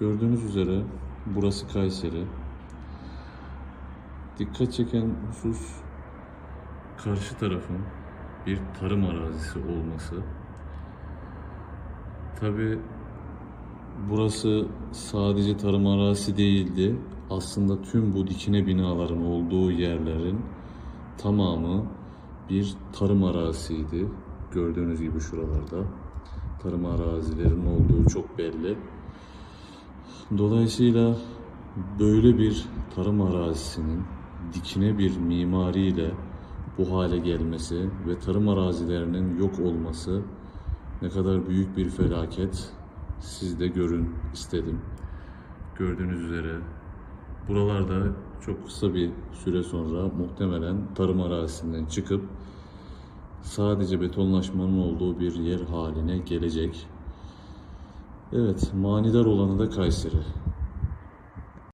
Gördüğünüz üzere burası Kayseri. Dikkat çeken husus karşı tarafın bir tarım arazisi olması. Tabi burası sadece tarım arazisi değildi. Aslında tüm bu dikine binaların olduğu yerlerin tamamı bir tarım arazisiydi. Gördüğünüz gibi şuralarda tarım arazilerin olduğu çok belli. Dolayısıyla böyle bir tarım arazisinin dikine bir mimariyle bu hale gelmesi ve tarım arazilerinin yok olması ne kadar büyük bir felaket siz de görün istedim. Gördüğünüz üzere buralarda çok kısa bir süre sonra muhtemelen tarım arazisinden çıkıp sadece betonlaşmanın olduğu bir yer haline gelecek. Evet, manidar olanı da Kayseri.